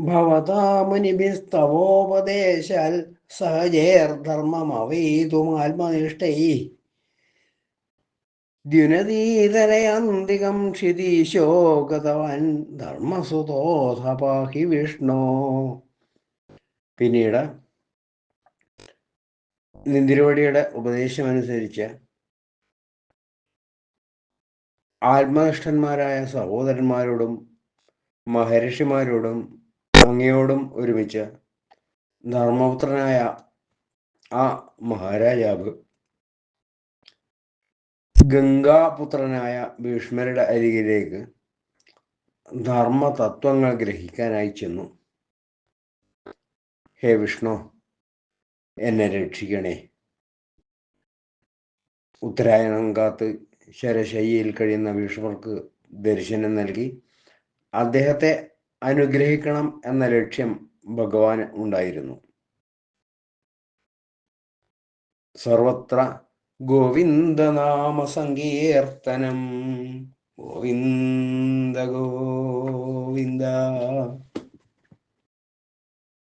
ഭവതാമുനിഭിസ്തവോപദേശാൽ സഹജേർധർമ്മമവൈതുമാത്മനിഷ്ഠൈ ദ്യുനതീതരയന്തികം ക്ഷിതീശോ ഗതവാൻ ധർമ്മസുതോധപാഹി വിഷ്ണു. പിന്നീട് നിന്തിരുവടിയുടെ ഉപദേശമനുസരിച്ച് ആത്മനിഷ്ഠന്മാരായ സഹോദരന്മാരോടും മഹർഷിമാരോടും അങ്ങയോടും ഒരുമിച്ച് ധർമ്മപുത്രനായ ആ മഹാരാജാവ് ഗംഗാപുത്രനായ ഭീഷ്മരുടെ അരികിലേക്ക് ധർമ്മതത്വങ്ങൾ ഗ്രഹിക്കാനായി ചെന്നു. ഹേ വിഷ്ണു എന്നെ രക്ഷിക്കണേ. ഉത്തരായണം കാത്ത് ശരശയ്യയിൽ കഴിയുന്ന ഭീഷ്മർക്ക് ദർശനം നൽകി. അദ്ദേഹത്തെ അനുഗ്രഹിക്കണം എന്ന ലക്ഷ്യം ഭഗവാന് ഉണ്ടായിരുന്നു. സർവത്ര ഗോവിന്ദനാമ സങ്കീർത്തനം ഗോവിന്ദ ഗോവിന്ദ.